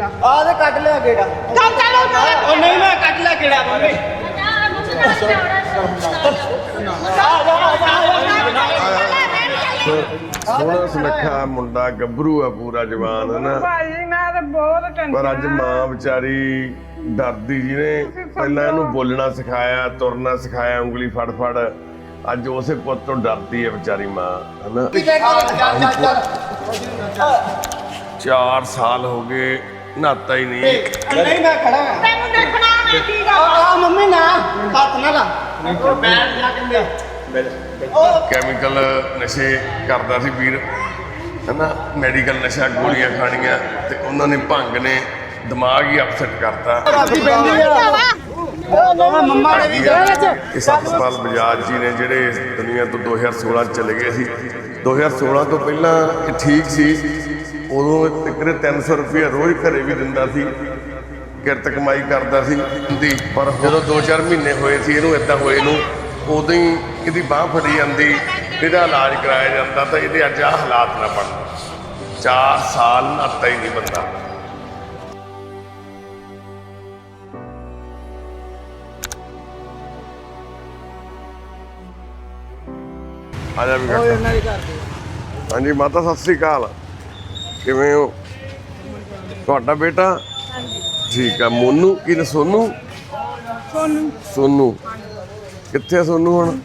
ਆ ਤੇ ਕੱਢ ਲਿਆ ਗੇੜਾ। ਚੱਲ ਚੱਲ ਉਹ ਉਹ ਨਹੀਂ ਮੈਂ ਕੱਢ ਲਿਆ ਗੇੜਾ ਮੰਮੀ। ਸੋਹਣਾ ਸੁਨੱਖਾ ਮੁੰਡਾ ਗੱਭਰੂ ਆ ਪੂਰਾ ਜਵਾਨ ਹੈ ਨਾ? ਭਾਜੀ ਮੈਂ ਤਾਂ ਬਹੁਤ ਟੈਨਸ਼ਨ ਪਰ ਅੱਜ ਮਾਂ ਵਿਚਾਰੀ ਡਰਦੀ ਜਿਹਨੇ ਪਹਿਲਾਂ ਇਹਨੂੰ ਬੋਲਣਾ ਸਿਖਾਇਆ ਤੁਰਨਾ ਸਿਖਾਇਆ ਉਂਗਲੀ ਫੜ ਫੜ। ਅੱਜ ਉਸੇ ਪੁੱਤ ਤੋਂ ਡਰਦੀ ਹੈ ਵਿਚਾਰੀ ਮਾਂ ਹਨਾ ਚੱਲ ਚੱਲ 4 ਸਾਲ ਹੋ ਗਏ ਨਹਾਤਾ ਹੀ ਨਹੀਂ। ਨਹੀਂ ਮੈਂ ਖੜਾ ਆ ਤੈਨੂੰ ਦੇਖਣਾ ਮੈਂ ਕੀ ਆ। ਗੱਲ ਆ ਮੰਮੀ ਨਾ ਹੱਥ ਨਾ ਲਾ। ਉਹ ਬੈਠ ਜਾ ਕੇ ਮੇਰੇ ਉਹ ਕੈਮੀਕਲ ਨਸ਼ੇ ਕਰਦਾ ਸੀ ਵੀਰ। ਹਨਾ ਮੈਡੀਕਲ ਨਸ਼ਾ ਗੋਲੀਆਂ ਖਾਣੀਆਂ ਤੇ ਉਹਨਾਂ ਨੇ ਭੰਗ ਨੇ ਦਿਮਾਗ ਹੀ ਅਪਸੈਟ ਕਰਤਾ। ਕਾਫੀ ਪੈਂਦੀ ਆ। ਉਹ ਮੰਮਾ ਨੇ ਵੀ ਇਹ ਸਤਪਾਲ ਬਜਾਜ ਜੀ ਨੇ ਜਿਹੜੇ ਇਸ ਦੁਨੀਆ ਤੋਂ 2016 ਚ ਚਲੇ ਗਏ ਸੀ। 2016 ਤੋਂ ਪਹਿਲਾਂ ਇਹ ਠੀਕ ਸੀ। ਉਦੋਂ ਤਕਰੇ 300 ਰੁਪਏ ਰੋਜ਼ ਘਰੇ ਵੀ ਦਿੰਦਾ ਸੀ ਕਿਰਤ ਕਮਾਈ ਕਰਦਾ ਸੀ ਦੀ ਪਰ ਜਦੋਂ 2-4 ਮਹੀਨੇ ਹੋਏ ਸੀ ਇਹਨੂੰ ਇਦਾਂ ਹੋਏ ਨੂੰ ਉਦੋਂ ਹੀ ਇਹਦੀ ਬਾਹ ਫੜੀ ਜਾਂਦੀ ਇਹਦਾ ਇਲਾਜ ਕਰਾਇਆ ਜਾਂਦਾ ਤਾਂ ਇਹਦੇ ਅੱਜ ਆਹ ਹਾਲਾਤ ਨਾ ਬਣ 4 ਸਾਲ ਨਹਾਤਾ ਹੀ ਨਹੀਂ ਬੰਦਾ। ਆ ਜਾ ਵੀ ਹਾਂਜੀ ਮਾਤਾ ਸਤਿ ਸ੍ਰੀ ਅਕਾਲ। ਕਿਵੇਂ ਹੋ? ਤੁਹਾਡਾ ਬੇਟਾ? ਠੀਕ ਆ। ਮੋਨੂ? ਕੀ ਨਾ? ਸੋਨੂ? ਸੋਨੂੰ। ਸੋਨੂ। ਕਿੱਥੇ ਆ ਸੋਨੂ ਹੁਣ?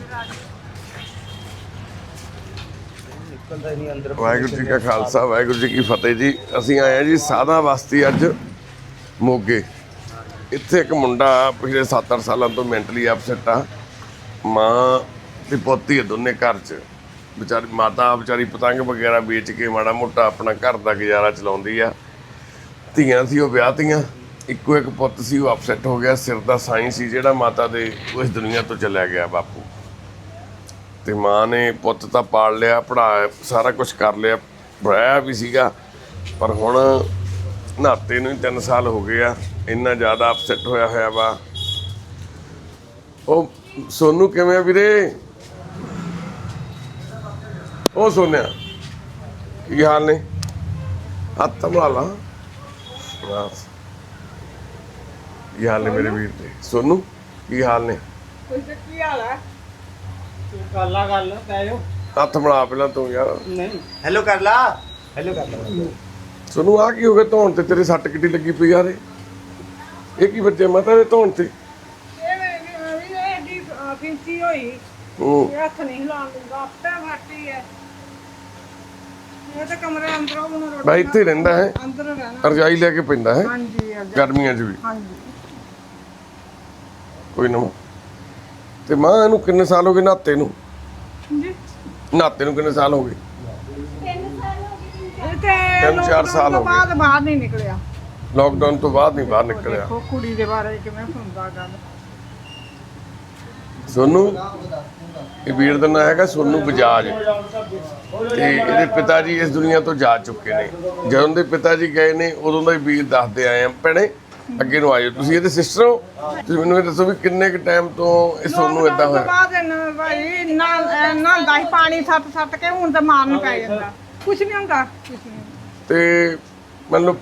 ਵਾਹਿਗੁਰੂ ਜੀ ਕਾ ਖਾਲਸਾ ਵਾਹਿਗੁਰੂ ਜੀ ਕੀ ਫਤਿਹ ਜੀ। ਅਸੀਂ ਆਏ ਆ ਜੀ ਸਾਦਾ ਬਸਤੀ ਅੱਜ ਮੋਗੇ। ਇੱਥੇ ਇੱਕ ਮੁੰਡਾ ਪਿਛਲੇ 7-8 ਸਾਲਾਂ ਤੋਂ ਮੈਂਟਲੀ ਅਪਸੈਟ ਆ। ਮਾਂ ਤੇ ਪੋਤੀ ਦੋਨੇ ਘਰ 'ਚ। ਵਿਚਾਰੀ ਮਾਤਾ ਵਿਚਾਰੀ ਪਤੰਗ ਵਗੈਰਾ ਵੇਚ ਕੇ ਮਾੜਾ ਮੋਟਾ ਆਪਣਾ ਘਰ ਦਾ ਗੁਜ਼ਾਰਾ ਚਲਾਉਂਦੀ ਆ। ਧੀਆਂ ਸੀ, ਉਹ ਵਿਆਹਤੀਆਂ ਇੱਕੋ ਇੱਕ ਪੁੱਤ ਸੀ, ਉਹ ਅਪਸੈਟ ਹੋ ਗਿਆ। ਸਿਰ ਦਾ ਸਾਈਂ ਸੀ ਜਿਹੜਾ ਮਾਤਾ ਦੇ ਉਹ ਦੁਨੀਆ ਤੋਂ ਚਲਿਆ ਗਿਆ ਬਾਪੂ। ਤੇ ਮਾਂ ਨੇ ਪੁੱਤ ਤਾਂ ਪਾਲ ਲਿਆ ਪੜਾਇਆ ਸਾਰਾ ਕੁਝ ਕਰ ਲਿਆ ਪੜਾਇਆ ਵੀ ਸੀਗਾ। ਪਰ ਹੁਣ ਨਾਤੇ ਨੂੰ ਹੀ 3 ਸਾਲ ਹੋ ਗਏ ਆ, ਇੰਨਾ ਜ਼ਿਆਦਾ ਅਪਸੈਟ ਹੋਇਆ ਹੋਇਆ ਵਾ। ਉਹ ਸੋਨੂੰ ਕਿਵੇਂ ਵੀਰੇ? ਉਹ ਸੋਨਿਆ ਕੀ ਹਾਲ ਨੇ? ਹੱਥ ਸੰਭਾਲਾ ਲਾ। ਬਸ। ਕੀ ਹਾਲ ਨੇ ਮੇਰੇ ਵੀਰ ਦੇ? ਸੋਨੂ ਕੀ ਹਾਲ ਨੇ? ਕੋਈ ਤੇ ਕੀ ਹਾਲ ਹੈ ਤੂੰ ਕਰ ਲਾ ਗੱਲ ਪੈ ਜਾਓ ਹੱਥ ਮਿਲਾ ਪਹਿਲਾਂ ਤੂੰ ਯਾਰ। ਨਹੀਂ। ਹੈਲੋ ਕਰ ਲਾ। ਹੈਲੋ ਕਰ ਲਾ। ਸੋਨੂੰ ਆ ਕੀ ਹੋ ਗਿਆ ਧੌਣ ਤੇ? ਤੇਰੇ ਸੱਟ ਕਿੱਡੀ ਲੱਗੀ ਪਈ ਯਾਰ ਇਹ ਇਹ ਕੀ ਬੱਚੇ ਮਾਤਾ ਦੇ ਧੌਣ ਤੇ? ਇਹ ਮੇਰੀ ਵੀ ਫਿੰਚੀ ਹੋਈ। ਹੂੰ। ਹੱਥ ਨਹੀਂ ਹਿਲਾਉਣ ਦਿੰਦਾ ਆਪੇ ਫਾਟੀ ਹੈ ਇਹ ਤਾਂ ਕਮਰੇ ਅੰਦਰੋਂ ਮੈਨੂੰ ਰੋਟੀ ਬਾਈ ਇੱਥੇ ਹੀ ਰਹਿੰਦਾ ਹੈ। ਅੰਦਰ ਰਹਿਣਾ। ਰਜਾਈ ਲੈ ਕੇ ਪੈਂਦਾ ਹੈ। ਹਾਂਜੀ ਗਰਮੀਆਂ 'ਚ ਵੀ। ਹਾਂਜੀ। ਕੋਈ ਨਾ। ਤੇ ਮਾਂ ਇਹਨੂੰ ਕਿੰਨੇ ਸਾਲ ਹੋ ਗਏ ਨਾਤੇ ਨੂੰ? ਜੀ ਨਾਤੇ ਨੂੰ ਕਿੰਨੇ ਸਾਲ ਹੋ ਗਏ? ਇਹ ਤੇ ਤਿੰਨ ਚਾਰ ਸਾਲ ਹੋ ਤੋਂ ਬਾਅਦ ਬਾਹਰ ਨਹੀਂ ਨਿਕਲਿਆ। ਲੋਕਡਾਊਨ ਤੋਂ ਬਾਅਦ ਨਹੀਂ ਬਾਹਰ ਨਿਕਲਿਆ। ਦੇਖੋ ਕੁੜੀ ਦੇ ਬਾਰੇ ਕਿਵੇਂ ਸੁਣਦਾ ਗੱਲ। ਸੋਨੂੰ? ਇਹ ਵੀਰ ਦਾ ਨਾਂ ਹੈਗਾ ਸੋਨੂੰ ਬਜਾਜ। ਤੇ ਇਹਦੇ ਪਿਤਾ ਜੀ ਇਸ ਦੁਨੀਆ ਤੋਂ ਜਾ ਚੁੱਕੇ ਨੇ। ਜਦੋਂ ਦੇ ਪਿਤਾ ਜੀ ਗਏ ਨੇ ਉਦੋਂ ਦਾ ਹੀ ਵੀਰ ਦੱਸਦੇ ਆਏ ਆ ਭੈਣੇ ਅੱਗੇ ਨੂੰ ਆਇਓ। ਤੁਸੀਂ ਇਹਦੇ ਸਿਸਟਰ ਹੋ? ਤੁਸੀਂ ਮੈਨੂੰ ਇਹ ਦੱਸੋ ਵੀ ਕਿੰਨੇ ਕੁ ਟਾਈਮ ਤੋਂ ਇਹ ਸੋਨੂੰ ਇਦਾਂ ਹੋਇਆ? ਬਾਅਦ ਭਾਈ ਪਾਣੀ ਕੇ ਹੁਣ ਤਾਂ ਮਾਰਨ ਪੈ ਜਾਂਦਾ। ਕੁਛ ਨਹੀਂ ਹੁੰਦਾ। ਕੁਛ ਨਹੀਂ ਤੇ ਮਤਲਬ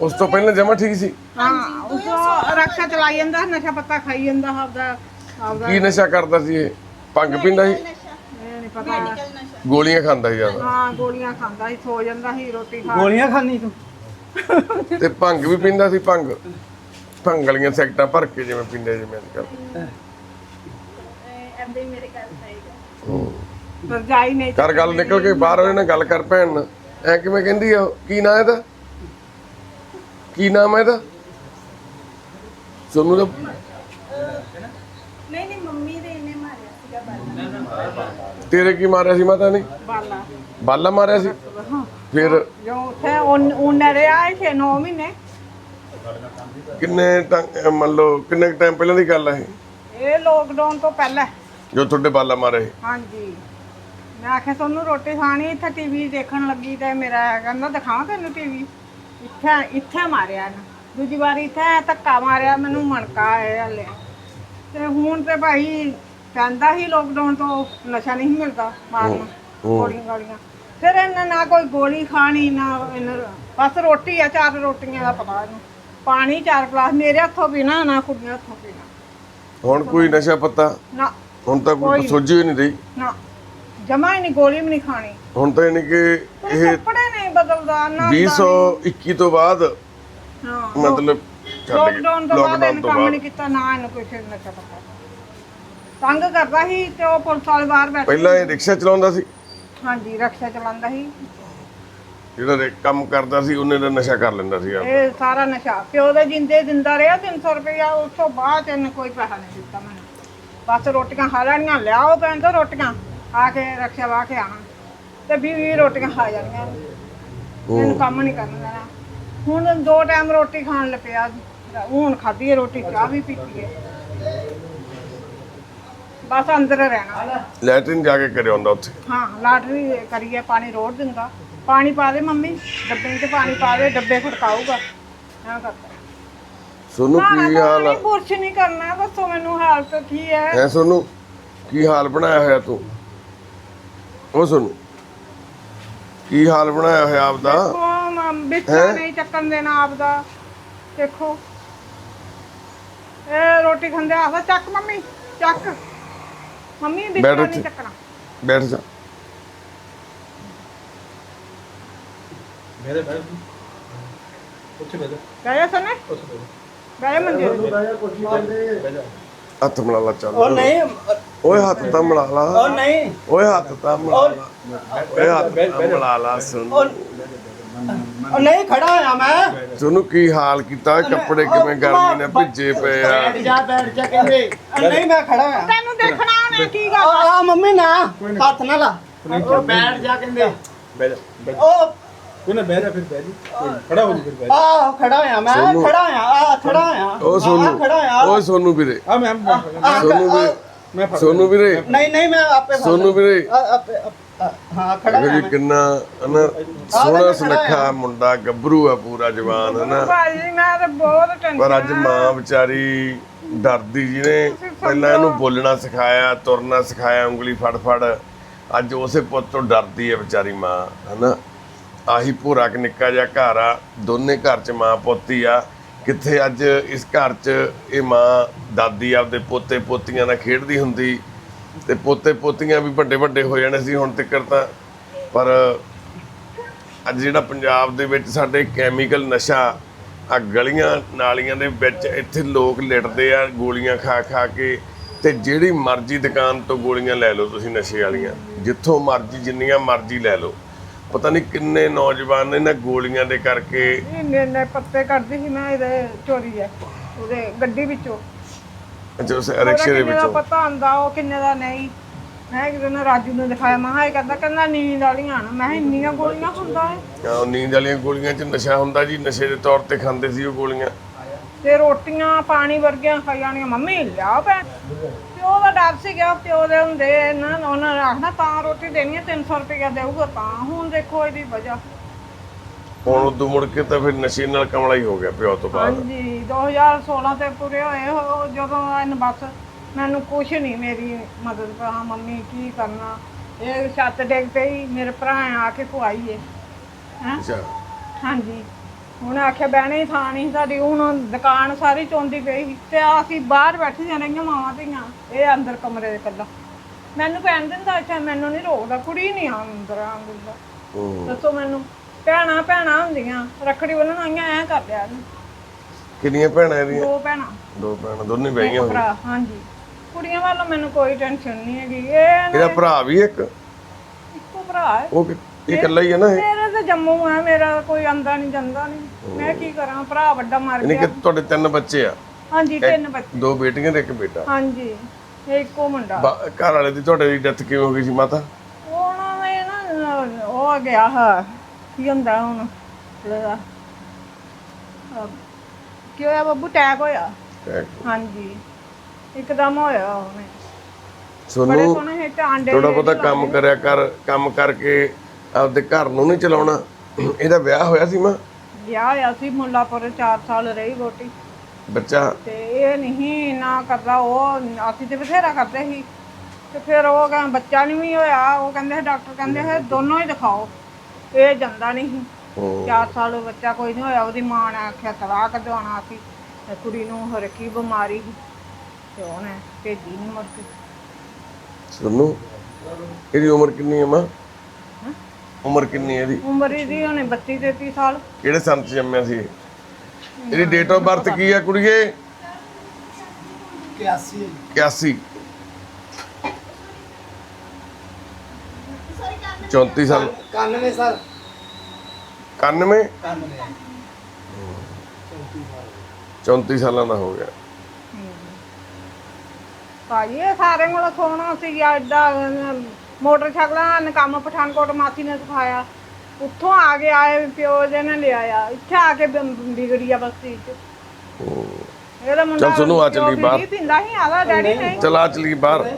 ਉਸ ਤੋਂ ਪਹਿਲਾਂ ਜਮਾ ਠੀਕ ਸੀ? ਹਾਂ ਉਸ ਤੋਂ ਰਕਸ਼ਾ ਚਲਾਈ ਜਾਂਦਾ ਨਸ਼ਾ ਪੱਤਾ ਖਾਈ ਜਾਂਦਾ ਆਪਦਾ। ਕੀ ਨਸ਼ਾ ਕਰਦਾ ਸੀ ਇਹ? ਭੰਗ ਪੀਂਦਾ ਸੀ? ਇਹ ਨਹੀਂ ਪਤਾ ਗੋਲੀਆਂ ਖਾਂਦਾ ਸੀ ਜ਼ਿਆਦਾ। ਹਾਂ ਗੋਲੀਆਂ ਖਾਂਦਾ ਸੀ ਸੋ ਜਾਂਦਾ ਸੀ ਰੋਟੀ ਖਾ ਗੋਲੀਆਂ ਖਾਣੀ ਤੂੰ? ਤੇ ਭੰਗ ਵੀ ਪੀਂਦਾ ਸੀ ਭੰਗ। ਭੰਗ ਵਾਲੀਆਂ ਸੈਕਟਾਂ ਭਰ ਕੇ ਜਿਵੇਂ ਪੀਂਦੇ ਜਿਵੇਂ ਅੱਜ ਕੱਲ੍ਹ ਰਜਾਈ ਨਹੀਂ। ਕਰ ਗੱਲ ਨਿਕਲ ਕੇ ਬਾਹਰ ਉਹਨੇ ਨਾਲ ਗੱਲ ਕਰ ਭੈਣ। ਨਾਲ ਐ ਕਿਵੇਂ ਕਹਿੰਦੀ ਆ ਉਹ? ਕੀ ਨਾਂ ਇਹਦਾ? ਕੀ ਨਾਮ ਹੈ ਇਹਦਾ? ਸੋਨੂੰ ਦਾ ਨਹੀਂ ਨਹੀਂ ਮੰਮੀ ਦੇ ਇਹਨੇ ਮਾਰਿਆ ਸੀਗਾ ਬਾਲਾ ਤੇਰੇ ਕੀ ਮਾਰਿਆ ਸੀ ਮਾਤਾ ਨੇ? ਬਾਲਾ। ਬਾਲਾ ਮਾਰਿਆ ਸੀ? ਫਿਰ ਜੋ ਉੱਥੇ ਉਨ ਉਨ ਰਿਹਾ ਇਹ 9 ਮਹੀਨੇ। ਕਿੰਨੇ ਟੰ- ਮੰਨ ਲਓ ਕਿੰਨੇ ਟਾਈਮ ਪਹਿਲਾਂ ਦੀ ਗੱਲ ਹੈ ਇਹ? ਇਹ ਲੋਕਡਾਊਨ ਤੋਂ ਪਹਿਲਾਂ। ਜੋ ਤੁਹਾਡੇ ਬਾਲਾ ਮਾਰੇ। ਹਾਂਜੀ। ਮੈਂ ਆਖਿਆ ਤੁਹਾਨੂੰ ਰੋਟੀ ਖਾਣੀ ਇੱਥੇ ਟੀਵੀ ਦੇਖਣ ਲੱਗੀ ਤੇ ਮੇਰਾ ਕਹਿੰਦਾ ਦਿਖਾਵਾਂ ਤੈਨੂੰ ਟੀਵੀ ਇੱਥੇ ਇੱਥੇ ਮਾਰਿਆ ਨਾ ਦੂਜੀ ਵਾਰੀ ਇੱਥੇ ਧੱਕਾ ਮਾਰਿਆ ਮੈਨੂੰ ਮਣਕਾ ਆਇਆ ਹਲੇ। ਤੇ ਹੁਣ ਤੇ ਭਾਈ ਕਹਿੰਦਾ ਹੀ ਲੋਕਡਾਊਨ ਤੋਂ ਨਸ਼ਾ ਨਹੀਂ ਮਿਲਦਾ ਮਾਰਨ ਗੋਲੀਆਂ ਗਾਲੀਆਂ। ਫਿਰ ਇਹਨੇ ਨਾ ਕੋਈ ਗੋਲੀ ਖਾਣੀ ਨਾ ਇਹਨੇ ਬਸ ਰੋਟੀ ਆ ਚਾਰ ਰੋਟੀਆਂ ਦਾ ਪਤਾ ਇਹਨੂੰ। ਪਾਣੀ ਚਾਰ ਗਲਾਸ ਮੇਰੇ ਹੱਥੋਂ ਪੀਣਾ ਨਾ ਕੁੜੀਆਂ ਹੱਥੋਂ ਪੀਣਾ। ਹੁਣ ਕੋਈ ਨਸ਼ਾ ਪੱਤਾ? ਨਾ। ਹੁਣ ਤਾਂ ਕੋਈ ਸੋਝੀ ਹੀ ਨਹੀਂ ਰਹੀ। ਨਾ। ਜਮਾ ਹੀ ਨਹੀਂ ਗੋਲੀ ਵੀ ਨਹੀਂ ਖਾਣੀ। ਹੁਣ ਤਾਂ ਯਾਨੀ ਕਿ ਇਹ ਕੱਪੜੇ ਨਹੀਂ ਬਦਲਦਾ ਨਾ 2021 ਤੋਂ ਬਾਅਦ ਹਾਂ ਮਤਲਬ ਲੋਕਡਾਊਨ ਤੋਂ ਬਾਅਦ ਇਹਨੇ ਕੰਮ ਨਹੀਂ ਕੀਤਾ ਨਾ ਇਹਨੂੰ ਕੋਈ ਫਿਰ ਨਸ਼ਾ ਪਤਾ। ਤੰਗ ਕਰਦਾ ਸੀ ਤੇ ਉਹ ਪੁਲਿਸ ਵਾਲੇ ਬਾਹਰ ਬੈਠੇ ਪਹਿਲਾਂ ਇਹ ਰਿਕਸ਼ਾ ਚਲਾਉਂਦਾ ਸੀ? ਹਾਂਜੀ ਰਕਸ਼ਾ ਚਲਾਉਂਦਾ ਸੀ। ਜਿਹੜਾ ਰੇ- ਕੰਮ ਕਰਦਾ ਸੀ ਉਹਨੇ ਦਾ ਨਸ਼ਾ ਕਰ ਲੈਂਦਾ ਸੀ ਆਪ। ਇਹ ਸਾਰਾ ਨਸ਼ਾ। ਪਿਓ ਦੇ ਜਿੰਦੇ ਦਿੰਦਾ ਰਿਹਾ 300 ਰੁਪਇਆ ਉਸ ਤੋਂ ਬਾਅਦ ਇਹਨੇ ਕੋਈ ਪੈਸਾ ਨਹੀਂ ਦਿੱਤਾ ਮੈਨੂੰ। ਬਸ ਰੋਟੀਆਂ ਖਾ ਲੈਣੀਆਂ ਲਿਆਓ ਪੈਣ ਤੋਂ ਰੋਟੀਆਂ ਆ ਕੇ ਰਕਸ਼ਾ ਵਾ ਕੇ ਆਣਾ ਤੇ ਵੀ ਵੀ ਰੋਟੀਆਂ ਖਾ ਜਾਣੀਆਂ। ਮੈਨੂੰ ਕੰਮ ਨਹੀਂ ਕਰਨ ਦੇਣਾ। ਹੁਣ ਦੋ ਟਾਈਮ ਰੋਟੀ ਖਾਣ ਲੱਪਿਆ। ਹੁਣ ਖਾਧੀ ਹੈ ਰੋਟੀ ਚਾਹ ਵੀ ਪੀਤੀ ਹੈ। ਬਸ ਅੰਦਰ ਰਹਿਣਾ। ਲੈਟਰਿਨ ਜਾ ਕੇ ਕਰਿਆ ਹੁੰਦਾ ਉੱਥੇ। ਹਾਂ ਲਾਟਰੀ ਕਰੀਏ ਪਾਣੀ ਰੋੜ ਦਿੰਦਾ। ਪਾਣੀ ਪਾ ਦੇ ਮੰਮੀ ਡੱਬੇ 'ਚ ਪਾਣੀ ਪਾ ਦੇ ਡੱਬੇ ਖੜਕਾਊਗਾ। ਐਂ ਕਰਦਾ ਸੋਨੂੰ ਕੀ ਹਾਲ ਆ? ਬੁਰਸ਼ ਨਹੀਂ ਕਰਨਾ ਦੱਸੋ ਮੈਨੂੰ ਹਾਲਤ ਕੀ ਹੈ ਹੈ ਸੋਨੂੰ ਕੀ ਹਾਲ ਬਣਾਇਆ ਹੋਇਆ ਤੂੰ? ਉਹ ਸੋਨੂੰ ਕੀ ਹਾਲ ਬਣਾਇਆ ਹੋਇਆ ਆਪਦਾ? ਬਿਸਤਰਾ ਨਹੀਂ ਚੱਕਣ ਦੇਣਾ ਆਪਦਾ। ਦੇਖੋ। ਇਹ ਰੋਟੀ ਖਾਂਦੇ ਆਖਦਾ ਚੱਕ ਮੰਮੀ ਚੱਕ। ਮੰਮੀ ਬਿਸਤਰਾ ਬੈਠ ਨਹੀਂ ਇੱਥੇ। ਚੱਕਣਾ। ਬੈਠ ਜਾ। ਮੇਰੇ ਬੈਠ ਉੱਥੇ ਬੈਠ ਗਏ ਸਨੇ। ਉੱਥੇ ਗਏ ਮੰਜੇ ਤੇ? ਬੈਠ ਜਾ ਹੱਥ ਮਿਲਾ ਲਾ ਉਹ ਚੱਲ ਨਹੀਂ ਓਏ ਹੱਥ ਤਾਂ ਮਿਲਾ ਲਾ। ਉਹ ਨਹੀਂ। ਓਏ ਹੱਥ ਤਾਂ ਮਿਲਾ ਲਾ। ਓਏ ਹੱਥ ਤਾਂ ਮਿਲਾ ਲਾ ਸੁਣ। ਉਹ ਨਹੀਂ ਖੜਾ ਹੋਇਆ ਮੈਂ। ਸੋਨੂੰ ਕੀ ਹਾਲ ਕੀਤਾ? ਕੱਪੜੇ ਕਿਵੇਂ ਗਰਮੀ ਨੇ? ਭਿੱਜੇ ਪਏ ਆ। ਬੈਠ ਜਾ ਬੈਠ ਜਾ ਕਹਿੰਦੇ। ਉਹ ਨਹੀਂ ਮੈਂ ਖੜਾ ਹੋਇਆ। ਤੈਨੂੰ ਦੇਖਣਾ ਉਹਨੇ ਕੀ ਗੱਲ ਆ। ਆ ਮੰਮੀ ਨਾ। ਹੱਥ ਨਾ ਲਾ। ਉਹ ਬੈਠ ਜਾ ਕਹਿੰਦੇ। ਬਹਿ ਜਾ ਉਹ ਕੋਈ ਨਾ ਬਹਿ ਜਾ ਫਿਰ ਬਹਿ ਜੀ। ਖੜਾ ਹੋ ਜੀ ਫਿਰ ਬਹਿ ਜਾ। ਆ ਖੜਾ ਹੋਇਆ ਮੈਂ ਸੋਨੂੰ। ਖੜਾ ਹੋਇਆ। ਆ ਖੜਾ ਹੋਇਆ। ਓ ਆਹ, ਸੋਨੂੰ। ਖੜਾ ਹੋਇਆ। ਓਏ ਸੋਨੂੰ ਵੀਰੇ। ਆ ਮੈਂ ਮੈਂ ਸੋਨੂੰ ਵੀਰੇ। ਮੈਂ ਫੜ ਸੋਨੂੰ ਵੀਰੇ। ਨਹੀਂ ਨਹੀਂ ਮੈਂ ਆਪੇ ਫੜ ਸੋਨੂੰ ਵੀਰੇ। ਆ, ਆਪੇ ਆਪ- ਆ, ਹਾਂ ਖੜਾ ਦੇਖੋ ਜੀ। ਕਿੰਨਾ ਹਨਾ ਸੋਹਣਾ ਸੁਨੱਖਾ ਮੁੰਡਾ ਗੱਭਰੂ ਆ ਪੂਰਾ ਜਵਾਨ ਹਨਾ। ਭਾਜੀ ਮੈਂ ਤਾਂ ਬਹੁਤ ਟੈਨਸ਼ਨ ਪਰ ਅੱਜ ਮਾਂ ਵਿਚਾਰੀ ਡਰਦੀ ਜਿਹਨੇ ਪਹਿਲਾਂ ਇਹਨੂੰ ਬੋਲਣਾ ਸਿਖਾਇਆ ਤੁਰਨਾ ਸਿਖਾਇਆ ਉਂਗਲੀ ਫੜ ਫੜ। ਅੱਜ ਉਸੇ ਪੁੱਤ ਤੋਂ ਡਰਦੀ ਹੈ ਵਿਚਾਰੀ ਮਾਂ ਹਨਾ। ਆਹੀ ਭੂਰਾ ਕਿ ਨਿੱਕਾ ਜਿਹਾ ਘਰ ਆ ਦੋਨੇ ਘਰ 'ਚ ਮਾਂ ਪੁੱਤੀ ਆ। ਕਿੱਥੇ ਅੱਜ ਇਸ ਘਰ 'ਚ ਇਹ ਮਾਂ ਦਾਦੀ ਆਪਦੇ ਪੋਤੇ ਪੋਤੀਆਂ ਨਾਲ ਖੇਡਦੀ ਹੁੰਦੀ ਤੇ ਪੋਤੇ ਪੋਤੀਆਂ ਵੀ ਵੱਡੇ ਵੱਡੇ ਹੋ ਜਾਣੇ ਸੀ ਹੁਣ ਤੱਕ ਤਾਂ। ਪਰ ਅੱਜ ਜਿਹੜਾ ਪੰਜਾਬ ਦੇ ਵਿੱਚ ਸਾਡੇ ਕੈਮੀਕਲ ਨਸ਼ਾ ਆ ਗਲੀਆਂ ਨਾਲੀਆਂ ਦੇ ਵਿੱਚ ਇੱਥੇ ਲੋਕ ਲਿਟਦੇ ਆ, ਗੋਲੀਆਂ ਖਾ ਖਾ ਕੇ, ਤੇ ਜਿਹੜੀ ਮਰਜ਼ੀ ਦੁਕਾਨ ਤੋਂ ਗੋਲੀਆਂ ਲੈ ਲਓ ਤੁਸੀਂ ਨਸ਼ੇ ਵਾਲੀਆਂ। ਜਿੱਥੋਂ ਮਰਜ਼ੀ, ਜਿੰਨੀਆਂ ਮਰਜ਼ੀ ਲੈ ਲਓ। ਪਤਾ ਨਹੀਂ ਕਿੰਨੇ ਨੌਜਵਾਨ ਇਹਨਾਂ ਗੋਲੀਆਂ ਦੇ ਕਰਕੇ ਇੰਨੇ ਇੰਨੇ ਪੱਤੇ ਕੱਢਦੀ ਸੀ ਮੈਂ ਇਹਦੇ ਚੋਰੀ ਹੈ ਉਹਦੇ ਗੱਡੀ ਵਿੱਚੋਂ। ਜੋ ਉਹਦਾ ਰਿਕਸ਼ੇ ਦੇ ਵਿੱਚੋਂ। ਪਤਾ ਆਂਦਾ ਉਹ ਕਿੰਨੇ ਦਾ ਨਹੀਂ। ਮੈਂ ਕਿਤੇ ਨੇ ਰਾਜੂ ਨੂੰ ਦਿਖਾਇਆ ਮੈਂ ਕਿਹਾ ਇਹ ਕਹਿੰਦਾ ਕਹਿੰਦਾ ਨੀਂਦ ਵਾਲੀਆਂ ਹਨ। ਮੈਂ ਕਿਹਾ ਇੰਨੀਆਂ ਗੋਲੀਆਂ ਹੁੰਦਾ ਹੈ ਆਹ ਨੀਂਦ ਵਾਲੀਆਂ ਗੋਲੀਆਂ 'ਚ ਨਸ਼ਾ ਹੁੰਦਾ ਜੀ? ਨਸ਼ੇ ਦੇ ਤੌਰ ਤੇ ਖਾਂਦੇ ਸੀ ਉਹ ਗੋਲੀਆਂ। ਤੇ ਰੋਟੀਆਂ ਪਾਣੀ ਵਰਗੀਆਂ ਖਾਈ ਜਾਣੀਆਂ ਮੰਮੀ ਲਿਆ ਪੈ ਪਿਓ ਦਾ ਡਰ ਸੀ ਗਿਆ ਪਿਓ ਦੇ ਹੁੰਦੇ ਇਹਨਾਂ ਨੇ ਉਹਨਾਂ ਨੇ ਆਖਣਾ ਤਾਂ ਰੋਟੀ ਦੇਣੀ ਹੈ 300 ਰੁਪਏ ਦੇਊਗਾ ਤਾਂ ਹੁਣ ਦੇਖੋ ਇਹਦੀ ਵਜ੍ਹਾ। ਹੁਣ ਉਦੋਂ ਮੁੜ ਕੇ ਤਾਂ ਫਿਰ ਨਸ਼ੇ ਨਾਲ ਕਮਲਾ ਹੀ ਹੋ ਗਿਆ ਪਿਓ ਤੋਂ ਬਾਅਦ। ਹਾਂਜੀ 2016 ਤੇ ਪੂਰੇ ਹੋਏ ਉਹ ਜਦੋਂ ਇਹਨ ਬਸ ਮੈਨੂੰ ਕੁਛ ਨਹੀਂ ਮੇਰੀ ਮਦਦ ਕਰਾ ਮੰਮੀ ਕੀ ਕਰਨਾ? ਇਹ ਛੱਤ ਡਿੱਗ ਪਈ ਮੇਰੇ ਭਰਾ ਆ ਕੇ ਖਵਾਈ ਏ। ਹੈਂ? ਅੱਛਾ। ਹਾਂਜੀ। ਹੁਣ ਆਖਿਆ ਬਹਿਣੇ ਥਾਂ ਨਹੀਂ ਸਾਡੀ। ਹੁਣ ਦੁਕਾਨ ਸਾਰੀ ਚੋਂਦੀ ਪਈ ਸੀ ਤੇ ਅਸੀਂ ਬਾਹਰ ਬੈਠੀਆਂ ਰਹੀਆਂ ਮਾਵਾਂ ਧੀਆਂ ਇਹ ਅੰਦਰ ਕਮਰੇ ਦੇ ਕੱਲਾ ਮੈਨੂੰ ਕਹਿਣ ਦਿੰਦਾ ਅੱਛਾ ਮੈਨੂੰ ਨਹੀਂ ਰੋਕਦਾ ਕੁੜੀ ਨਹੀਂ ਆਉਣ ਅੰਦਰ ਹੂੰ। ਦੱਸੋ ਮੈਨੂੰ। ਭੈਣਾਂ ਭੈਣਾਂ ਹੁੰਦੀਆਂ ਰੱਖੜੀ ਬੰਨਣ ਆਈਆਂ ਐ ਕਰ ਲਿਆ ਇਹਨੂੰ। ਕਿੰਨੀਆਂ ਭੈਣਾਂ ਇਹਦੀਆਂ? ਦੋ ਭੈਣਾਂ। ਦੋ ਭੈਣਾਂ ਦੋਨੇ ਬਹੀਆਂ ਹੋਈਆਂ। ਭਰਾ ਹਾਂਜੀ। ਕੁੜੀਆਂ ਵੱਲੋਂ ਮੈਨੂੰ ਕੋਈ ਟੈਨਸ਼ਨ ਨਹੀਂ ਹੈਗੀ। ਇਹ ਇਹਦਾ ਭਰਾ ਵੀ ਇੱਕ? ਇੱਕੋ ਭਰਾ ਹੈ। ਉਹ ਕਿ- ਇਹ ਇਕੱਲਾ ਹੀ ਹੈ ਨਾ ਇਹ? ਮੇਰਾ ਤਾਂ ਜੰਮੂ ਹੈ ਮੇਰਾ ਕੋਈ ਆਂਦਾ ਨਹੀਂ ਜਾਂਦਾ ਨਹੀਂ। ਮੈਂ ਕੀ ਕਰਾਂ? ਭਰਾ ਵੱਡਾ ਮਰ ਯਾਨੀ ਗਿਆ। ਕਿ ਤੁਹਾਡੇ ਤਿੰਨ ਬੱਚੇ ਆ? ਹਾਂਜੀ ਤਿੰਨ ਬੱਚੇ। ਦੋ ਬੇਟੀਆਂ ਤੇ ਇੱਕ ਬੇਟਾ? ਹਾਂਜੀ ਇਹ ਇੱਕੋ ਮੁੰਡਾ। ਬਾ- ਘਰ ਵਾਲੇ ਦੀ ਤੁਹਾਡੇ ਦੀ ਡੈਥ ਕਿਵੇਂ ਹੋ ਗਈ ਸੀ ਮਾਤਾ? ਉਹਨਾਂ ਨੇ ਨਾ ਉਹ ਗਿਆ ਹਾਂ। ਕੀ ਹੁੰਦਾ ਹੁਣ? ਇਹਦਾ ਅਹ, ਕੀ ਹੋਇਆ ਬੱਬੂ? ਟੈਕ ਹੋਇਆ? ਹਾਂਜੀ। ਇੱਕਦਮ ਹੋਇਆ ਉਹਨੇ। ਬੜੇ ਸੋਨੂੰ ਸੋਹਣੇ ਥੋੜਾ ਬਹੁਤਾ ਕੰਮ ਕਰਿਆ ਕਰ ਕੰਮ ਕਰਕੇ ਆਪਦੇ ਘਰ ਨੂੰ ਨਹੀਂ ਚਲਾਉਣਾ। ਇਹਦਾ ਵਿਆਹ ਹੋਇਆ ਸੀ ਮਾਂ? ਵਿਆਹ ਹੋਇਆ ਸੀ ਮੁੱਲਾਪੁਰ 4 ਸਾਲ ਰਹੀ ਰੋਟੀ ਬੱਚਾ? ਤੇ ਇਹ ਨਹੀਂ ਨਾ ਕਰਦਾ ਉਹ ਅਸੀਂ ਤੇ ਬਥੇਰਾ ਕਰਦੇ ਸੀ। ਤੇ ਫਿਰ ਉਹ ਕਹਿੰਦਾ ਬੱਚਾ ਨਹੀਂ ਵੀ ਹੋਇਆ ਉਹ ਕਹਿੰਦੇ ਡਾਕਟਰ ਕਹਿੰਦੇ ਹੈ। ਦੋਨੋਂ ਹੀ ਦਿਖਾਓ। ਇਹ ਜਾਂਦਾ ਨਹੀਂ। ਸੀ ਹੂੰ। 4 ਸਾਲ ਉਹ ਬੱਚਾ ਕੋਈ ਨਹੀਂ ਹੋਇਆ ਉਹਦੀ ਮਾਂ ਨੇ ਆਖਿਆ ਤਲਾਕ ਕਢਵਾਉਣਾ ਸੀ ਤੇ ਕੁੜੀ ਨੂੰ ਹੋਰ ਕੀ ਬਿਮਾਰੀ ਸੀ ਤੇ ਉਹਨੇ ਭੇਜੀ ਨਹੀਂ ਮੁੜ ਕੇ। ਸੋਨੂੰ ਇਹਦੀ ਉਮਰ ਕਿੰਨੀ ਹੈ ਮਾਂ? ਉਮਰ ਕਿੰਨੀ ਹੈ ਇਹਦੀ? ਉਮਰ ਇਹਦੀ ਉਹਨੇ 32 33 ਸਾਲ। ਕਿਹੜੇ ਸੰਨ ਚ ਜੰਮਿਆ ਸੀ ਇਹ? ਇਹਦੀ ਡੇਟ ਆਫ ਬਰਥ ਕੀ ਹੈ ਕੁੜੀਏ? 81 81 34 ਸਾਲ। 91 ਸਰ 91 91 34 ਸਾਲਾਂ ਦਾ ਹੋ ਗਿਆ। ਭਾਜੀ ਇਹ ਸਾਰੇ ਕੋਲ ਸੋਹਣਾ ਸੀ ਐਡਾ ਮੋਟਰਸਾਈਕਲਾਂ ਨੇ ਕੰਮ ਪਠਾਨਕੋਟ ਮਾਸੀ ਨੇ ਸਿਖਾਇਆ। ਉੱਥੋਂ ਆ ਕੇ ਆਏ ਪਿਓ ਜੀ ਨੇ ਲਿਆਇਆ। ਇੱਥੇ ਆ ਕੇ ਵਿਗੜੀ ਆ ਬਸਤੀ ਚ ਇਹਦਾ ਮੁੰਡਾ ਚੱਲ ਸੁਣੋ, ਆ ਪਿਓ ਬਾਹਰ। ਪੀਂਦਾ ਸੀ ਆਦਾ ਡੈਡੀ ਨਹੀਂ ਚਲ ਆ ਚਲੀ ਬਾਹਰ।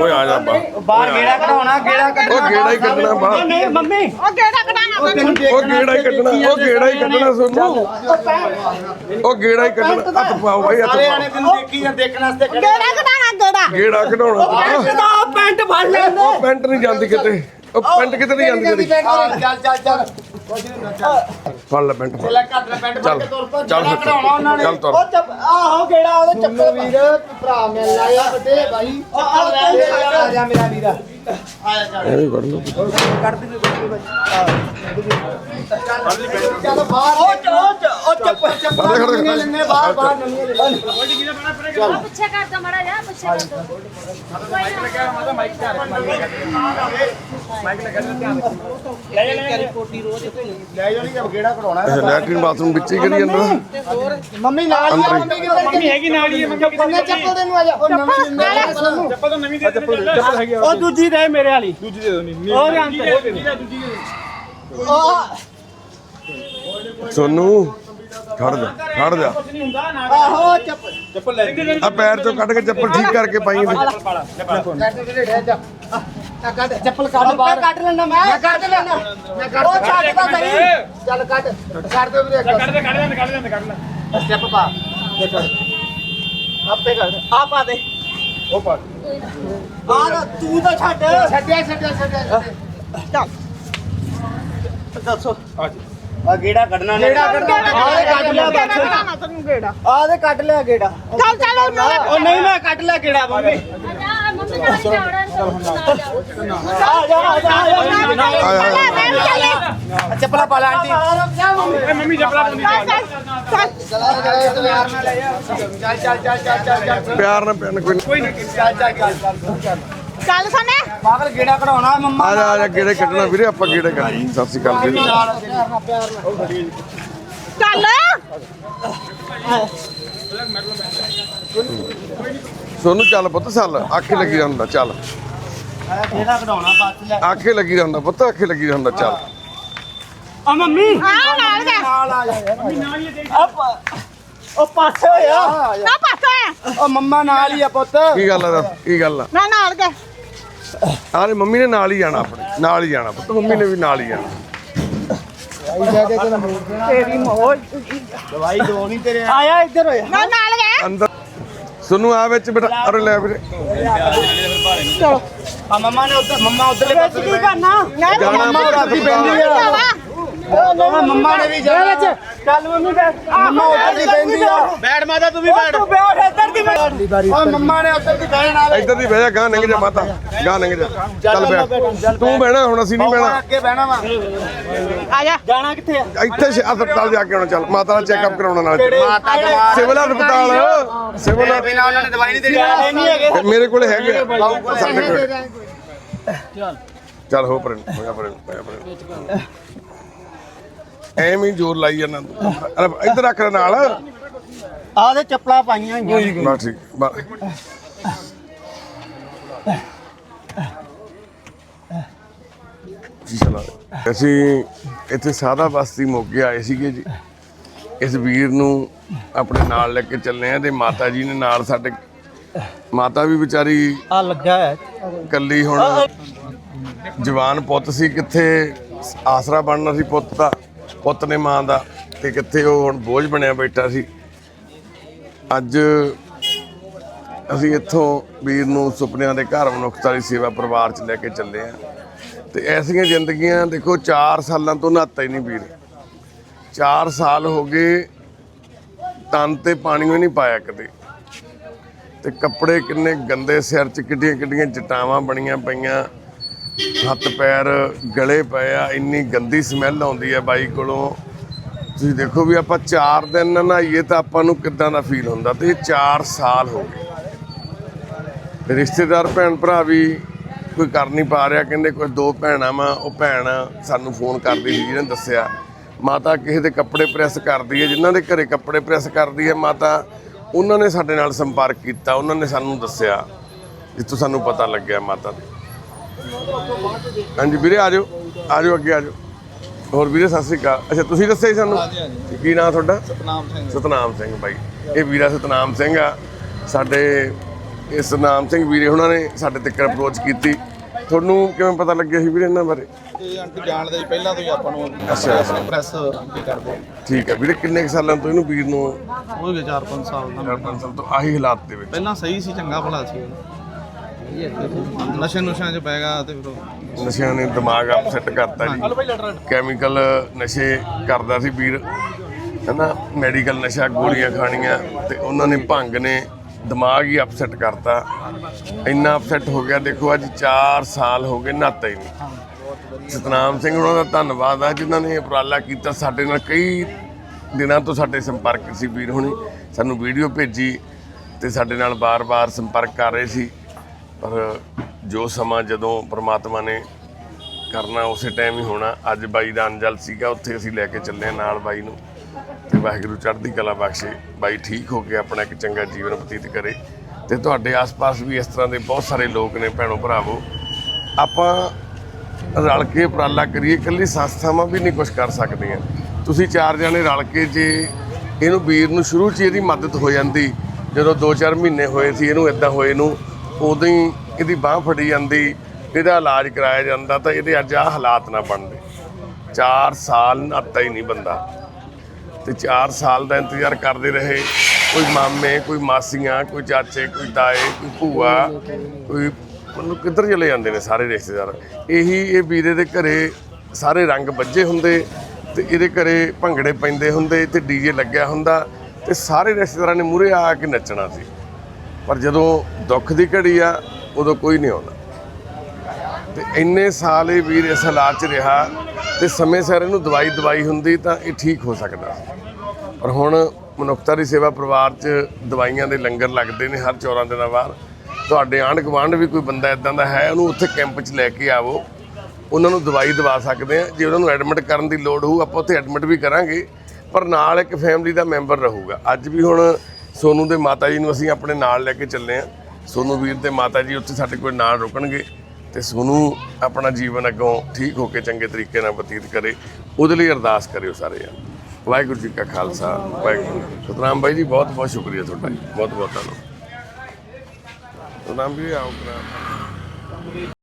ਓਏ ਆ ਜਾ ਬਾਹਰ। ਬਾਹਰ ਗੇੜਾ ਕਢਾਉਣਾ ਗੇੜਾ ਉਹ ਗੇੜਾ ਹੀ ਕੱਢਣਾ ਬਾਹਰ ਨਹੀਂ ਮੰਮੀ ਉਹ ਕਿਹੜਾ ਕਢਾਣਾ ਤੈਨੂੰ ਉਹ ਗੇੜਾ ਹੀ ਕੱਢਣਾ ਉਹ ਗੇੜਾ ਹੀ ਕੱਢਣਾ ਸੋਨੂੰ। ਉਹ ਗੇੜਾ ਹੀ ਕੱਢਣਾ। ਹੱਥ ਪਾਓ ਬਾਈ ਹੱਥ ਸਾਰੇ ਪਾਓ। ਆਣੇ ਤੈਨੂੰ ਦੇਖੀ ਜਾਂ ਦੇਖਣ ਵਾਸਤੇ ਖੜੇ ਕਿਹੜਾ ਕਢਾਣਾ ਗੇੜਾ ਕਢਾਉਣਾ। ਦਾ ਪੈਂਟ ਫੜ ਲੈਂਦੇ ਉਹ ਪੈਂਟ ਨਹੀਂ ਜਾਂਦੀ ਕਿਤੇ। ਉਹ ਪੈਂਟ ਕਿਤੇ ਨਹੀਂ ਜਾਂਦੀ ਤੇਰੀ? ਚੱਲ ਚੱਲ ਚੱਲ। ਕੁਝ ਨਹੀਂ ਹੁੰਦਾ ਚੱਲ। ਫੜ ਲੈ ਪੈਂਟ ਫੜ। ਲੈ ਘੱਟ ਲੈ ਪੈਂਟ ਫੜ ਚੱਲ ਕੇ ਤੁਰ ਪਾ। ਚੱਲ ਗੇੜਾ ਫਿਰ ਕਢਾਉਣਾ ਉਹਨਾਂ ਨੇ। ਚੱਲ ਤੁਰ। ਉਹ ਚੱਪ ਆਹੋ ਗੇੜਾ ਉਹਦੇ ਚੱਪਲ ਵੀਰ ਭਰਾ ਮਿਲ ਆਇਆ ਵੱਡੇ ਭਾਈ ਲੈ ਆ ਜਾ ਮੇਰਾ ਵੀਰ। ਆ ਜਾ ਚੱਲ। ਐਵੇਂ ਕੱਢ ਲਓ। ਕੱਢ ਦੇ ਕੋਈ ਚੱਲ ਬਾਹਰ ਚੱਪਲਾਂ ਨਵੀਆਂ ਲੈਣੇ ਬਾਹਰ ਬਾਹਰ ਨਵੀਆਂ ਲੈ ਲੈ ਆ ਪਿੱਛੇ ਕਰ ਮੜਾ ਜਾ ਪਿੱਛੇ ਕਰ ਮਾਈਕ ਲੱਗਿਆ ਮਾਈਕ ਤੇ ਮਾਈਕ ਲੱਗਿਆ ਧਿਆਨ ਲੈ ਲੈ ਕਰੀ ਕੋਟੀ ਰੋਜ਼ ਲੈ ਜਾਣੀ ਕਿ ਬਗੇੜਾ ਕਰਾਉਣਾ ਲੈਟਰਨ ਬਾਥਰੂਮ ਵਿੱਚ ਹੀ ਕਰੀ ਜਾਂਦਾ। ਮੰਮੀ ਨਾਲ ਹੀ ਮੰਮੀ ਹੈਗੀ ਨਾਲ ਹੀ ਮੰਮੀ ਚੱਪਲ ਤੈਨੂੰ ਆ ਜਾ। ਉਹ ਨਵੀਂ ਚੱਪਲ ਤਾਂ ਨਵੀਂ ਚੱਪਲ ਹੈਗੀ ਉਹ ਦੂਜੀ ਦੇ ਮੇਰੇ ਵਾਲੀ। ਦੂਜੀ ਦੇ ਦੋ ਨਹੀਂ ਉਹ ਅੰਤ ਦੂਜੀ ਦੇ ਸੋਨੂ। ਖੜ ਜਾ ਖੜ ਜਾ। ਆਹੋ ਚੱਪਲ ਚੱਪਲ ਲੈ ਆ ਪੈਰ ਚੋਂ ਕੱਢ ਕੇ ਚੱਪਲ ਠੀਕ ਕਰਕੇ ਪਾਈ ਇਹਦੇ ਕੱਢ ਦੇ ਢੇੜ ਜਾ? ਆ ਕੱਢ। ਚੱਪਲ ਕੱਢ ਬਾਹਰ। ਕੱਢ ਲੈਣਾ ਮੈਂ ਕੱਢ ਲੈਣਾ ਮੈਂ ਕੱਢ ਉਹ ਛੱਡ ਤਾਂ ਸਹੀ। ਚੱਲ ਕੱਢ। ਕੱਢ ਦੇ ਵੀਰੇ ਕੱਢ ਦੇ ਕੱਢ ਦੇ ਕੱਢ ਦੇ ਕੱਢ ਲੈ। ਸਟੈਪ ਪਾ। ਆਪੇ ਕਰ ਆ ਪਾ ਦੇ। ਉਹ ਪਾ। ਆ ਨਾ ਤੂੰ ਤਾਂ ਛੱਡ। ਛੱਡਿਆ ਛੱਡਿਆ ਛੱਡਿਆ ਚੱਲ। ਦੱਸੋ। ਆ ਜੀ। ਆ ਗੇੜਾ ਕੱਢਣਾ ਨੇ ਗੇੜਾ ਕੱਢਣਾ। ਆਹ ਕੱਢ ਲਿਆ ਕੱਢਣਾ ਤੈਨੂੰ ਗੇੜਾ ਆਹ ਦੇ ਕੱਢ ਲਿਆ ਗੇੜਾ। ਚੱਲ ਚੱਲ ਉਹ ਨਹੀਂ ਮੈਂ ਕੱਢ ਲਿਆ ਗੇੜਾ ਮੰਮੀ। ਚੱਪਲਾ ਪਾ ਲੈ ਆਂਟੀ। ਮੰਮੀ ਚੱਪਲਾ ਪਾਉਂਦੀ ਚੱਲ ਚੱਲ ਚੱਲ ਚੱਲ। ਚੱਲ ਪਿਆਰ ਨਾਲ ਪਿਆਰ ਨਾਲ ਕੋਈ ਨਹੀਂ। ਚੱਲ ਚੱਲ ਚੱਲ ਚੱਲ। ਚੱਲ ਸਨੇ ਪਾਗਲ ਗੇੜਾ ਕਢਾਉਣਾ ਮੰਮਾ ਆ ਜਾ ਆ ਜਾ ਗੇੜੇ ਕੱਢਣਾ ਵੀਰੇ ਆਪਾਂ ਗੇੜੇ ਕੱਢ ਸਤਿ ਸ਼੍ਰੀ ਅਕਾਲ ਜੀ। ਨਾਲ ਪਿਆਰ ਨਾਲ ਪਿਆਰ ਨਾਲ। ਚੱਲ। ਸੋਨੂੰ ਚੱਲ ਪੁੱਤ ਚੱਲ। ਆਖੇ ਲੱਗੀ ਜਾਂਦਾ ਚੱਲ। ਗੇੜਾ ਕਢਾਉਣਾ ਬੱਸ ਲੈ। ਆਖੇ ਲੱਗੀ ਜਾਂਦਾ ਪੁੱਤ ਆਖੇ ਲੱਗੀ ਜਾਂਦਾ ਚੱਲ। ਆ ਮੰਮੀ। ਹਾਂ ਨਾਲ ਦੇ ਨਾਲ ਆ ਜਾ। ਯਾਰ ਉਹ ਪਾਸੇ ਹੋਇਆ। ਨਾ ਪਾਸੇ ਉਹ ਮੰਮਾ ਨਾਲ ਹੀ ਆ ਪੁੱਤ। ਕੀ ਗੱਲ ਆ? ਦੱਸ ਕੀ ਗੱਲ ਆ? ਨਾ ਨਾਲ ਦੇ ਆਰੇ ਮੰਮੀ ਨੇ ਨਾਲ ਹੀ ਜਾਣਾ ਆਪਣੇ ਨਾਲ ਹੀ ਜਾਣਾ ਪੁੱਤ ਮੰਮੀ ਨੇ ਵੀ ਨਾਲ ਹੀ ਜਾਣਾ। ਤੇਰੀ ਮੋਜ। ਦਵਾਈ ਦੋ ਨਹੀਂ ਤੇਰੇ। ਆਇਆ ਇੱਧਰ ਹੋਇਆ। ਨਾ ਨਾਲ ਦੇ ਅੰਦਰ। ਸੋਨੂੰ ਆ ਵਿੱਚ ਬਿਠਾ ਅਰੇ ਲੈ ਵੀਰੇ। ਚਲੋ। ਆ ਮੰਮਾ ਨੇ ਉੱਧਰ ਮੰਮਾ ਉੱਧਰਲੇ ਪਾਸੇ ਕੀ ਕਰਨਾ? ਜਾਣਾ ਪੁੱਤ ਹਸਪਤਾਲ ਉਹ ਮੰਮਾ ਨੇ ਵੀ ਜਾਣਾ। ਚੱਲ ਮੰਮੀ ਬੈਠ ਮੰਮਾ ਉੱਧਰ ਦੀ ਬੈਠੀ ਆ ਬੈਠ। ਮਾਤਾ ਤੂੰ ਵੀ ਬੈਠ। ਤੂੰ ਬੈਠ ਇੱਧਰ ਦੀ ਬੈਠ ਓਏ ਮੰਮਾ ਨੇ ਉੱਧਰ ਦੀ ਬੈਠਣਾ ਵੇ ਇੱਧਰ ਦੀ ਬਹਿ ਜਾ ਗਾਂ ਲੰਘ ਜਾ ਮਾਤਾ। ਗਾਂ ਲੰਘ ਜਾ ਚੱਲ ਬੈਠ ਤੂੰ ਬਹਿਣਾ ਹੁਣ ਅਸੀਂ ਨਹੀਂ ਮੰਮਾ ਬਹਿਣਾ। ਅੱਗੇ ਬਹਿਣਾ ਵਾ। ਆ ਜਾ। ਜਾਣਾ ਕਿੱਥੇ ਆ? ਇੱਥੇ ਸ਼- ਹਸਪਤਾਲ ਜਾ ਕੇ ਆਉਣਾ ਚੱਲ। ਮਾਤਾ ਦਾ ਚੈੱਕਅਪ ਕਰਾਉਣਾ ਨਾਲ ਮਾਤਾ ਬਿਮਾਰ ਸਿਵਲ ਹਸਪਤਾਲ। ਸਿਵਲ ਬਿਨਾ ਉਹਨਾਂ ਨੇ ਦਵਾਈ ਨਹੀਂ ਦੇਣੀ। ਨਹੀਂ ਹੈਗੇ। ਮੇਰੇ ਕੋਲ ਹੈਗੇ ਆ। ਸਾਡੇ ਕੋਲ। ਚੱਲ। ਹੋ ਪਰਨ ਹੋਇਆ ਪਰਨ ਹੋਇਆ ਪਰਨ ਐਵੇਂ ਹੀ ਜ਼ੋਰ ਲਾਈ ਜਾਂਦਾ। ਇੱਧਰ ਰੱਖ ਲੈ ਨਾਲ। ਆ ਦੇ ਚੱਪਲਾਂ ਪਾਈਆਂ ਹੋਈਆਂ ਬਸ ਠੀਕ ਬਸ। ਜੀ ਚਲਾ ਅਸੀਂ ਇੱਥੇ ਸਾਦਾ ਬਸਤੀ ਮੋਗੇ ਆਏ ਸੀਗੇ ਜੀ। ਇਸ ਵੀਰ ਨੂੰ ਆਪਣੇ ਨਾਲ ਲੈ ਕੇ ਚੱਲੇ ਆ ਤੇ ਮਾਤਾ ਜੀ ਨੇ ਨਾਲ ਸਾਡੇ ਮਾਤਾ ਵੀ ਵਿਚਾਰੀ ਆ ਲੱਗਾ ਹੈ। ਕੱਲੀ ਹੁਣ ਜਵਾਨ ਪੁੱਤ ਸੀ ਕਿੱਥੇ ਆਸਰਾ ਬਣਨਾ ਸੀ ਪੁੱਤ ਦਾ। ਪੁੱਤ ਨੇ ਮਾਂ ਦਾ ਤੇ ਕਿੱਥੇ ਉਹ ਹੁਣ ਬੋਝ ਬਣਿਆ ਬੈਠਾ ਸੀ। ਅੱਜ ਅਸੀਂ ਇੱਥੋਂ ਵੀਰ ਨੂੰ ਸੁਪਨਿਆਂ ਦੇ ਘਰ ਮਨੁੱਖਤਾ ਦੀ ਸੇਵਾ ਪਰਿਵਾਰ 'ਚ ਲੈ ਕੇ ਚੱਲੇ ਆ। ਤੇ ਐਸੀਆਂ ਜ਼ਿੰਦਗੀਆਂ ਦੇਖੋ 4 ਸਾਲਾਂ ਤੋਂ ਨਹਾਤਾ ਹੀ ਨਹੀਂ ਵੀਰ। 4 ਸਾਲ ਹੋ ਗਏ ਤਨ ਤੇ ਪਾਣੀ ਨਹੀਂ ਪਾਇਆ ਕਦੇ। ਤੇ ਕੱਪੜੇ ਕਿੰਨੇ ਗੰਦੇ ਸਿਰ 'ਚ ਕਿੱਡੀਆਂ ਕਿੱਡੀਆਂ ਚਟਾਵਾਂ ਬਣੀਆਂ ਪਈਆਂ। ਹੱਥ ਪੈਰ ਗਲੇ ਪਏ ਆ, ਇੰਨੀ ਗੰਦੀ ਸਮੈਲ ਆਉਂਦੀ ਹੈ ਬਾਈ ਕੋਲੋਂ। ਤੁਸੀਂ ਦੇਖੋ ਵੀ ਆਪਾਂ 4 ਦਿਨ ਨਾ ਨਹਾਈਏ ਤਾਂ ਆਪਾਂ ਨੂੰ ਕਿੱਦਾਂ ਦਾ ਫੀਲ ਹੁੰਦਾ? ਤੇ ਇਹ 4 ਸਾਲ ਹੋ ਗਏ। ਰਿਸ਼ਤੇਦਾਰ, ਭੈਣ ਭਰਾ ਵੀ ਕੋਈ ਕਰ ਨਹੀਂ ਪਾ ਰਿਹਾ, ਕਹਿੰਦੇ ਕੋਈ ਦੋ ਭੈਣਾਂ ਵਾ, ਉਹ ਭੈਣ ਸਾਨੂੰ ਫੋਨ ਕਰਦੀ ਸੀ, ਜਿਹਨੇ ਦੱਸਿਆ, ਮਾਤਾ ਕਿਸੇ ਦੇ ਕੱਪੜੇ ਪ੍ਰੈਸ ਕਰਦੀ ਹੈ, ਜਿਨ੍ਹਾਂ ਦੇ ਘਰੇ ਕੱਪੜੇ ਪ੍ਰੈਸ ਕਰਦੀ ਹੈ, ਮਾਤਾ ਉਹਨਾਂ ਨੇ ਸਾਡੇ ਨਾਲ ਸੰਪਰਕ ਕੀਤਾ, ਉਹਨਾਂ ਨੇ ਸਾਨੂੰ ਦੱਸਿਆ, ਜਿੱਥੋਂ ਸਾਨੂੰ ਪਤਾ ਲੱਗਿਆ ਮਾਤਾ ਦੇ। ਹਾਂਜੀ ਵੀਰੇ ਆ ਜਾਓ। ਆ ਜਾਓ ਅੱਗੇ ਆ ਜਾਓ। ਹੋਰ ਵੀਰੇ ਸਤਿ ਸ੍ਰੀ ਅਕਾਲ। ਅੱਛਾ ਤੁਸੀਂ ਦੱਸਿਆ ਸੀ ਸਾਨੂੰ? ਹਾਂਜੀ ਹਾਂਜੀ। ਕੀ ਨਾਮ ਤੁਹਾਡਾ? ਸਤਨਾਮ ਸਿੰਘ। ਸਤਨਾਮ ਸਿੰਘ ਬਾਈ। ਇਹ ਵੀਰਾ ਸਤਨਾਮ ਸਿੰਘ ਆ। ਸਾਡੇ ਇਹ ਸਤਨਾਮ ਸਿੰਘ ਵੀਰੇ ਉਹਨਾਂ ਨੇ ਸਾਡੇ ਤੱਕ ਅਪਰੋਚ ਕੀਤੀ। ਤੁਹਾਨੂੰ ਕਿਵੇਂ ਪਤਾ ਲੱਗਿਆ ਸੀ ਵੀਰੇ ਇਹਨਾਂ ਬਾਰੇ? ਇਹ ਆਂਟੀ ਜਾਣਦੇ ਪਹਿਲਾਂ ਤੋਂ ਹੀ ਆਪਾਂ ਨੂੰ ਅੱਛਾ। ਪ੍ਰੈਸ ਆਂਟੀ ਕਰਦੇ ਠੀਕ ਹੈ ਵੀਰੇ ਕਿੰਨੇ ਕੁ ਸਾਲਾਂ ਤੋਂ ਇਹਨੂੰ ਵੀਰ ਨੂੰ? ਹੋ ਗਏ 4-5 ਸਾਲ ਦਾ। 4-5 ਸਾਲ ਤੋਂ ਆਹੀ ਹਾਲਾਤ ਦੇ ਵਿੱਚ। ਪਹਿਲਾਂ ਸਹੀ ਸੀ ਚੰਗਾ ਭਲਾ ਸੀ। ਨਸ਼ੇ ਨੁਸ਼ਿਆਂ 'ਚ ਪੈ ਗਿਆ ਤੇ ਫਿਰ ਉਹ- ਨਸ਼ਿਆਂ ਨੇ ਦਿਮਾਗ ਅਪਸੈਟ ਕਰਤਾ ਜੀ। ਕੈਮੀਕਲ ਨਸ਼ੇ ਕਰਦਾ ਸੀ ਵੀਰ। ਹਨਾ ਮੈਡੀਕਲ ਨਸ਼ਾ ਗੋਲੀਆਂ ਖਾਣੀਆਂ ਤੇ ਉਹਨਾਂ ਨੇ ਭੰਗ ਨੇ ਦਿਮਾਗ ਹੀ ਅਪਸੈਟ ਕਰਤਾ। ਇੰਨਾ ਅਪਸੈਟ ਹੋ ਗਿਆ ਦੇਖੋ ਅੱਜ 4 ਸਾਲ ਹੋ ਗਏ ਨਹਾਤਾ ਹੀ ਨਹੀਂ। ਸਤਨਾਮ ਸਿੰਘ ਉਹਨਾਂ ਦਾ ਧੰਨਵਾਦ ਆ ਜਿਨ੍ਹਾਂ ਨੇ ਉਪਰਾਲਾ ਕੀਤਾ। ਸਾਡੇ ਨਾਲ ਕਈ ਦਿਨਾਂ ਤੋਂ ਸਾਡੇ ਸੰਪਰਕ ਸੀ ਵੀਰ ਹੁਣੀ। ਸਾਨੂੰ ਵੀਡੀਓ ਭੇਜੀ ਤੇ ਸਾਡੇ ਨਾਲ ਬਾਰ-ਬਾਰ ਸੰਪਰਕ ਕਰ ਰਹੇ ਸੀ। ਪਰ ਜੋ ਸਮਾਂ ਜਦੋਂ ਪ੍ਰਮਾਤਮਾ ਨੇ ਕਰਨਾ, ਉਸੇ ਟਾਈਮ ਹੀ ਹੋਣਾ। ਅੱਜ ਬਾਈ ਦਾ ਅੰਜਲ ਸੀਗਾ, ਉੱਥੇ ਅਸੀਂ ਲੈ ਕੇ ਚੱਲੇ ਹਾਂ ਨਾਲ ਬਾਈ ਨੂੰ। ਤੇ ਵਾਹਿਗੁਰੂ ਚੜ੍ਹਦੀ ਕਲਾ ਬਖਸ਼ੇ। ਬਾਈ ਠੀਕ ਹੋ ਕੇ ਆਪਣਾ ਇੱਕ ਚੰਗਾ ਜੀਵਨ ਬਤੀਤ ਕਰੇ। ਤੇ ਤੁਹਾਡੇ ਆਸ-ਪਾਸ ਵੀ ਇਸ ਤਰ੍ਹਾਂ ਦੇ ਬਹੁਤ ਸਾਰੇ ਲੋਕ ਨੇ ਭੈਣੋ ਭਰਾਵੋ। ਆਪਾਂ ਰਲ ਕੇ ਉਪਰਾਲਾ ਕਰੀਏ, ਇਕੱਲੀ ਸੰਸਥਾਵਾਂ ਵੀ ਨਹੀਂ ਕੁਝ ਕਰ ਸਕਦੀਆਂ। ਤੁਸੀਂ ਚਾਰ ਜਣੇ ਰਲ ਕੇ ਜੇ ਇਹਨੂੰ, ਵੀਰ ਨੂੰ ਸ਼ੁਰੂ 'ਚ ਇਹਦੀ ਮਦਦ ਹੋ ਜਾਂਦੀ। ਜਦੋਂ 2-4 ਮਹੀਨੇ ਹੋਏ ਸੀ, ਇਹਨੂੰ ਇਦਾਂ ਹੋਏ ਨੂੰ ਉਦੋਂ ਹੀ ਇਹਦੀ ਬਾਹ ਫੜੀ ਜਾਂਦੀ ਇਹਦਾ ਇਲਾਜ ਕਰਾਇਆ ਜਾਂਦਾ ਤਾਂ ਇਹਦੇ ਅੱਜ ਆਹ ਹਾਲਾਤ ਨਾ ਬਣਦੇ। 4 ਸਾਲ ਨਹਾਤਾ ਹੀ ਨਹੀਂ ਬੰਦਾ। ਤੇ 4 ਸਾਲ ਦਾ ਇੰਤਜ਼ਾਰ ਕਰਦੇ ਰਹੇ। ਕੋਈ ਮਾਮੇ, ਕੋਈ ਮਾਸੀਆਂ, ਕੋਈ ਚਾਚੇ, ਕੋਈ ਤਾਏ, ਕੋਈ ਭੂਆ, ਕੋਈ ਮਤਲਬ ਕਿੱਧਰ ਚਲੇ ਜਾਂਦੇ ਨੇ ਸਾਰੇ ਰਿਸ਼ਤੇਦਾਰ। ਇਹੀ ਇਹ ਵੀਰੇ ਦੇ ਘਰੇ ਸਾਰੇ ਰੰਗ ਵੱਜੇ ਹੁੰਦੇ ਤੇ ਇਹਦੇ ਘਰੇ ਭੰਗੜੇ ਪੈਂਦੇ ਹੁੰਦੇ ਤੇ ਡੀਜੇ ਲੱਗਿਆ ਹੁੰਦਾ ਤੇ ਸਾਰੇ ਰਿਸ਼ਤੇਦਾਰਾਂ ਨੇ ਮੂਰੇ ਆ ਕੇ ਨੱਚਣਾ ਸੀ। ਪਰ ਜਦੋਂ ਦੁੱਖ ਦੀ ਘੜੀ ਆ, ਉਦੋਂ ਕੋਈ ਨਹੀਂ ਆਉਂਦਾ। ਤੇ ਇੰਨੇ ਸਾਲ ਇਹ ਵੀਰ ਇਸ ਹਾਲਾਤ 'ਚ ਰਿਹਾ ਤੇ ਸਮੇਂ ਸਿਰ ਇਹਨੂੰ ਦਵਾਈ ਦਵਾਈ ਹੁੰਦੀ ਤਾਂ ਇਹ ਠੀਕ ਹੋ ਸਕਦਾ ਪਰ ਹੁਣ ਮਨੁੱਖਤਾ ਦੀ ਸੇਵਾ ਪਰਿਵਾਰ 'ਚ ਦਵਾਈਆਂ ਦੇ ਲੰਗਰ ਲੱਗਦੇ ਨੇ ਹਰ 14 ਦਿਨਾਂ ਬਾਅਦ। ਤੁਹਾਡੇ ਆਂਢ ਗੁਆਂਢ ਵੀ ਕੋਈ ਬੰਦਾ ਇਦਾਂ ਦਾ ਹੈ, ਉਹਨੂੰ ਉੱਥੇ ਕੈਂਪ 'ਚ ਲੈ ਕੇ ਆਵੋ। ਉਹਨਾਂ ਨੂੰ ਦਵਾਈ ਦਵਾ ਸਕਦੇ ਆ ਜੇ ਉਹਨਾਂ ਨੂੰ ਐਡਮਿਟ ਕਰਨ ਦੀ ਲੋੜ ਹੋਊ, ਆਪਾਂ ਉੱਥੇ ਐਡਮਿਟ ਵੀ ਕਰਾਂਗੇ। ਪਰ ਨਾਲ ਇੱਕ ਫੈਮਿਲੀ ਦਾ ਮੈਂਬਰ ਰਹੂਗਾ। ਅੱਜ ਵੀ ਹੁਣ ਸੋਨੂ ਦੇ ਮਾਤਾ ਜੀ ਨੂੰ ਅਸੀਂ ਆਪਣੇ ਨਾਲ ਲੈ ਕੇ ਚੱਲੇ ਆ ਸੋਨੂ ਵੀਰ ਤੇ ਮਾਤਾ ਜੀ ਉੱਥੇ ਸਾਡੇ ਕੋਲ ਨਾਲ ਰੁਕਣਗੇ ਤੇ ਸੋਨੂ ਆਪਣਾ ਜੀਵਨ ਅੱਗੋਂ ਠੀਕ ਹੋ ਕੇ ਚੰਗੇ ਤਰੀਕੇ ਨਾਲ ਬਤੀਤ ਕਰੇ, ਉਹਦੇ ਲਈ ਅਰਦਾਸ ਕਰਿਓ ਸਾਰੇ ਯਾਰ ਵਾਹਿਗੁਰੂ ਜੀ ਕਾ ਖਾਲਸਾ, ਵਾਹਿਗੁਰੂ ਸਤਨਾਮ ਬਾਈ ਜੀ, ਬਹੁਤ ਬਹੁਤ ਸ਼ੁਕਰੀਆ ਤੁਹਾਡਾ ਜੀ, ਬਹੁਤ ਬਹੁਤ ਧੰਨਵਾਦ। ਸਤਨਾਮ ਵੀ ਆਓ ਕਰਾਂ